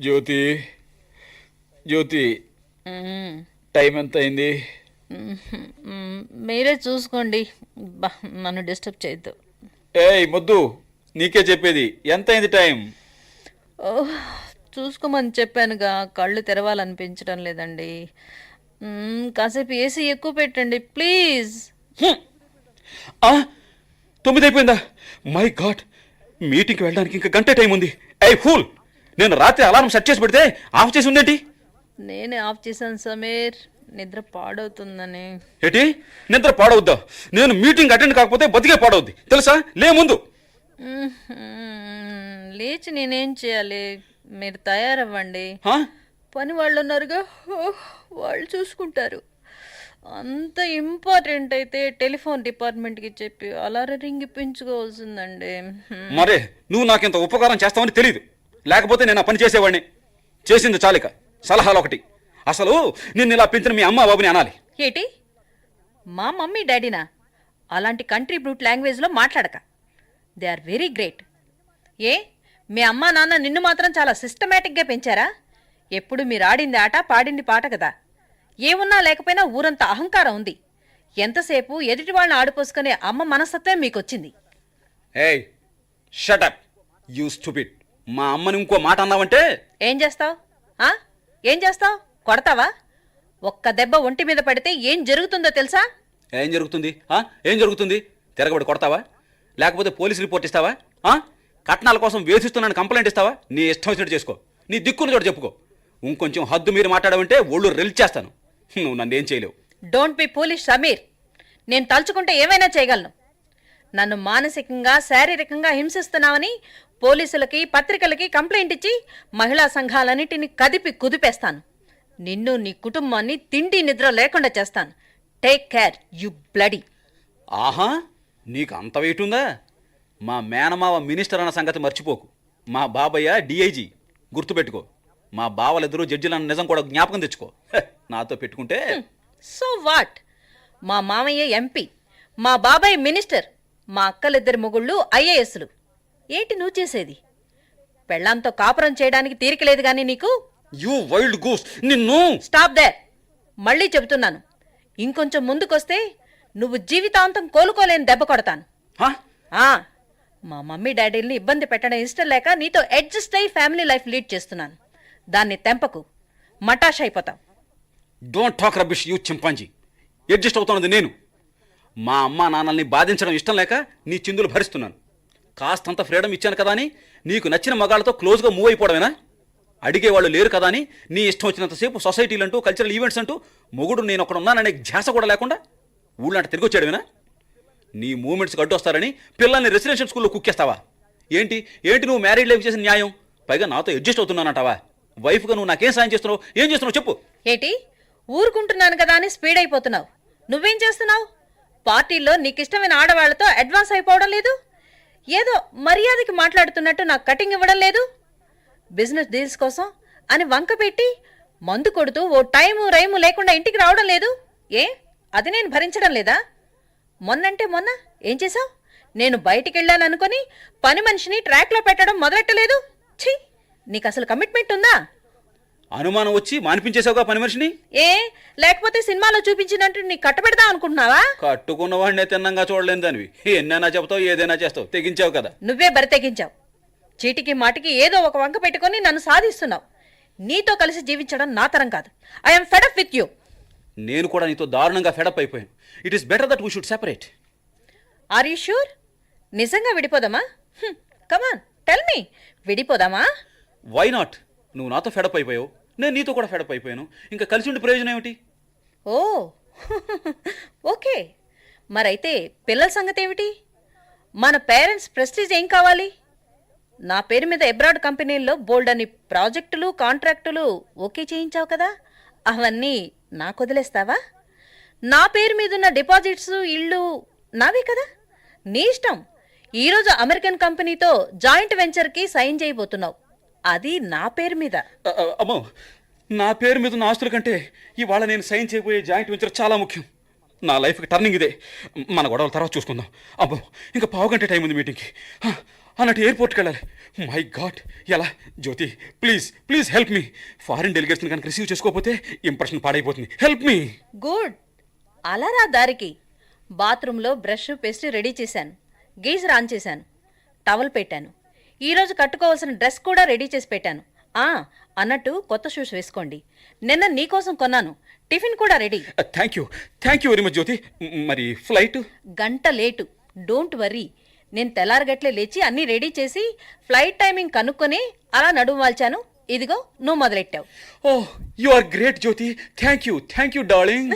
జ్యోతి జ్యోతి. Time ఎంత అయింది. మీరే చూసుకోండి. బా నన్ను డిస్టర్బ్ చేయొద్దు. ఏయ్ మొద్దు నీకే చెప్పేది. ఎంత అయింది టైం చూసుకోమని చెప్పానుగా. కళ్ళు తెరవాలనిపించడం లేదండి. మ్మ్, కాసేపు ఏసీ ఎక్కువ పెట్టండి ప్లీజ్. హ్మ్. ఆ, తొమ్మిది అయిపోయిందా మై గాడ్ మీటింగ్కి వెళ్ళడానికి ఇంకా గంట టైం ఉంది ఏయ్ ఫూల్. నేను రాత్రి అలారం సెట్ చేసి పెడితే ఆఫ్ చేసి ఉందేంటి? నేనే ఆఫ్ చేశాను సమీర్. నిద్ర పాడవుతుందని. ఏంటి? నిద్ర పాడవద్దా? నేను మీటింగ్ అటెండ్ కాకపోతే బతికే పాడవద్ది. తెలుసా? లే ముందు. లేచి నేనేం చేయాలి? మీరు తయారవ్వండి? పని వాళ్ళు ఉన్నారుగా వాళ్ళు చూసుకుంటారు. అంత ఇంపార్టెంట్ అయితే టెలిఫోన్ డిపార్ట్మెంట్కి చెప్పి అలారం రింగ్ ఇప్పించుకోవాల్సిందండి. హ్మ్. మరే నువ్వు నాకింత ఉపకారం చేస్తావని తెలియదు లేకపోతే నేను ఆ పని చేసేవాడిని. చేసింది చాలిక. సలహాలు ఒకటి అసలు నిన్ను ఇలా పెంచిన మీ అమ్మ బాబుని అనాలి. ఏటి? మా మమ్మీ డాడీనా? అలాంటి కంట్రీ బ్రూట్ లాంగ్వేజ్లో మాట్లాడక. They are very great. ఏ? మీ అమ్మా నాన్న నిన్ను మాత్రం చాలా సిస్టమేటిక్గా పెంచారా? ఎప్పుడు మీరు ఆడింది ఆట పాడింది పాట కదా. ఏమున్నా లేకపోయినా ఊరంత అహంకారం ఉంది. ఎంతసేపు ఎదుటి వాళ్ళని ఆడిపోసుకునే అమ్మ మనస్తత్వే మీకొచ్చింది. ఏయ్ షటప్ యూ స్టూపిడ్ మా అమ్మని ఇంకో మాట అన్నావంటే? ఏం చేస్తావు? ఏం చేస్తావు? కొడతావా? ఒక్క దెబ్బ ఒంటి మీద పడితే ఏం జరుగుతుందో తెలుసా? ఏం జరుగుతుంది? ఆ? ఏం జరుగుతుంది? తిరగబడి కొడతావా? లేకపోతే పోలీస్ రిపోర్ట్ ఇస్తావా? ఆ? కట్నాల కోసం వేధిస్తున్నాను కంప్లైంట్ ఇస్తావా? నీ ఇష్టం వచ్చినట్టు చేసుకో. నీ దిక్కుని చోట చెప్పుకో. ఇంకొంచెం హద్దు మీరు మాట్లాడమంటే ఒళ్ళు రెల్చేస్తాను నువ్వు నన్ను ఏం చేయలేవు. Don't be polish Sameer. నేను తలుచుకుంటే ఏమైనా చేయగలను. నన్ను మానసికంగా శారీరకంగా హింసిస్తున్నావని పోలీసులకి పత్రికలకి కంప్లైంట్ ఇచ్చి మహిళా సంఘాలన్నిటిని కదిపి కుదిపేస్తాను. నిన్ను నీ కుటుంబాన్ని తిండి నిద్ర లేకుండా చేస్తాను. టేక్ కేర్ యు బ్లడీ ఆహా నీకు అంత వెయిట్ ఉందా మా మేనమావ మినిస్టర్ అన్న సంగతి మర్చిపోకు. మా బాబయ్య డిఐజీ. గుర్తుపెట్టుకో మా బావలిద్దరూ జడ్జిలన్న నిజం కూడా జ్ఞాపకం తెచ్చుకో. నాతో పెట్టుకుంటే? సో వాట్ మా మామయ్య ఎంపీ మా బాబాయ్ మినిస్టర్ మా అక్కలిద్దరి మొగుళ్ళు ఐఏఎస్లు. ఏంటి నువ్వు చేసేది? పెళ్ళాంతో కాపురం చేయడానికి తీరికలేదు గాని నీకు? యూ వైల్డ్ గూస్ నిన్ను స్టాప్ దేర్ మళ్ళీ చెబుతున్నాను. ఇంకొంచెం ముందుకొస్తే నువ్వు జీవితాంతం కోలుకోలేని దెబ్బ కొడతాను? ఆ, మా మమ్మీ డాడీల్ని ఇబ్బంది పెట్టడం ఇష్టం లేక నీతో అడ్జస్ట్ అయ్యి ఫ్యామిలీ లైఫ్ లీడ్ చేస్తున్నాను. దాన్ని తెంపకు. మటాష్ అయిపోతావు. Don't talk rubbish you chimpanzee. Adjust అవుతున్నది నేను. మా అమ్మ నాన్నల్ని బాధించడం ఇష్టం లేక నీ చిందులు భరిస్తున్నాను. కాస్తంత ఫ్రీడమ్ ఇచ్చాను కదా అని నీకు నచ్చిన మగాళ్ళతో క్లోజ్గా మూవ్ అయిపోవడమేనా? అడిగేవాళ్ళు లేరు కదా అని నీ ఇష్టం వచ్చినంతసేపు సొసైటీలు అంటూ కల్చరల్ ఈవెంట్స్ అంటూ మొగుడు నేను ఒకడు ఉన్నాననే ధ్యాస కూడా లేకుండా ఊళ్ళంట తిరిగి వచ్చాడువేనా నీ మూమెంట్స్కి అడ్డు వస్తారని పిల్లల్ని రెసిడెన్షియల్ స్కూల్లో కుక్కేస్తావా? ఏంటి? ఏంటి నువ్వు మ్యారీడ్ లైఫ్ చేసిన న్యాయం? పైగా నాతో అడ్జస్ట్ అవుతున్నానంటావా? వైఫ్గా నువ్వు నాకేం సాయం చేస్తున్నావు? ఏం చేస్తున్నావు చెప్పు. ఏంటి? ఊరుకుంటున్నాను కదా అని స్పీడ్ అయిపోతున్నావు. నువ్వేం చేస్తున్నావు? పార్టీల్లో నీకిష్టమైన ఆడవాళ్ళతో అడ్వాన్స్ అయిపోవడం లేదు? ఏదో మర్యాదకి మాట్లాడుతున్నట్టు నాకు కటింగ్ ఇవ్వడం లేదు? బిజినెస్ డీల్స్ కోసం అని వంక పెట్టి మందు కొడుతూ ఓ టైము రైము లేకుండా ఇంటికి రావడం లేదు? ఏ? అది నేను భరించడం లేదా? మొన్నంటే మొన్న ఏం చేశావు? నేను బయటికి వెళ్ళాననుకొని పని మనిషిని ట్రాక్లో పెట్టడం మొదలెట్టలేదు? ఛీ! నీకు అసలు కమిట్మెంట్ ఉందా? అనుమానం వచ్చి మానిపించేసావుగా పని మనిషిని? ఏ లేకపోతే సినిమాలో చూపించినట్టు నీ కట్టబెడదాం అనుకుంటున్నావా? కట్టుకున్న వాడినే తిన్నంగా చూడలేని దానివి. ఎన్నైనా చెప్తావు ఏదైనా చేస్తావు. తెగించావు కదా. నువ్వే బరితెగించావు చీటికి మాటికి ఏదో ఒక వంక పెట్టుకొని నన్ను సాధిస్తున్నావు. నీతో కలిసి జీవించడం నా తరం కాదు. ఐఎమ్ ఫెడప్ విత్ యూ నేను కూడా నీతో దారుణంగా ఫెడప్ అయిపోయాను. It is better that we should separate are you sure నిజంగా విడిపోదామా? కమాన్ టెల్ మీ విడిపోదామా? వై నాట్ నువ్వు నాతో ఫెడప్ అయిపోయావు. నేను నీతో కూడా ఫెడప్ అయిపోయాను. ఇంకా కలిసి ఉండే ప్రయోజనం ఏమిటి? Oh okay. మరైతే పిల్లల సంగతి ఏమిటి? మన పేరెంట్స్ ప్రెస్టీజ్ ఏం కావాలి? నా పేరు మీద ఎబ్రాడ్ కంపెనీల్లో బోల్డ్ అని ప్రాజెక్టులు కాంట్రాక్టులు ఓకే చేయించావు కదా? అవన్నీ నాకు వదిలేస్తావా? నా పేరు మీదున్న డిపాజిట్స్ ఇళ్ళు నావే కదా? నీ ఇష్టం. ఈరోజు అమెరికన్ కంపెనీతో జాయింట్ వెంచర్కి సైన్ చేయబోతున్నావు. అది నా పేరు మీద. అమ్మో నా పేరు మీద ఉన్న ఆస్తుల కంటే ఇవాళ నేను సైన్ చేయబోయే జాయింట్ వెంచర్ చాలా ముఖ్యం. నా లైఫ్కి టర్నింగ్ ఇదే. మన గొడవల తర్వాత చూసుకుందాం. అబ్బో ఇంకా పావు గంట టైం ఉంది మీటింగ్కి. అన్నట్టు ఎయిర్పోర్ట్కి వెళ్ళాలి. మై గాడ్ ఎలా? Jyoti please please help me. Foreign డెలిగేట్స్ని కనుక రిసీవ్ చేసుకోకపోతే ఇంప్రెషన్ పాడైపోతుంది. Help me. గుడ్. అలా రా దారికి. బాత్రూంలో బ్రష్ పేస్ట్ రెడీ చేశాను. గీజర్ ఆన్ చేశాను. టవల్ పెట్టాను. ఈరోజు కట్టుకోవాల్సిన డ్రెస్ కూడా రెడీ చేసి పెట్టాను. ఆ అన్నట్టు కొత్త షూస్ వేసుకోండి. నిన్న నీకోసం కొన్నాను. టిఫిన్ కూడా ready. Thank you thank you very much Jyoti మరి ఫ్లైట్ గంట లేటు. డోంట్ వర్రీ నేను తెల్లారగట్లే లేచి అన్నీ రెడీ చేసి ఫ్లైట్ టైమింగ్ కనుక్కొని అలా నడుము వాల్చాను. ఇదిగో నువ్వు మొదలెట్టావు. ఓ you are great Jyoti thank you thank you darling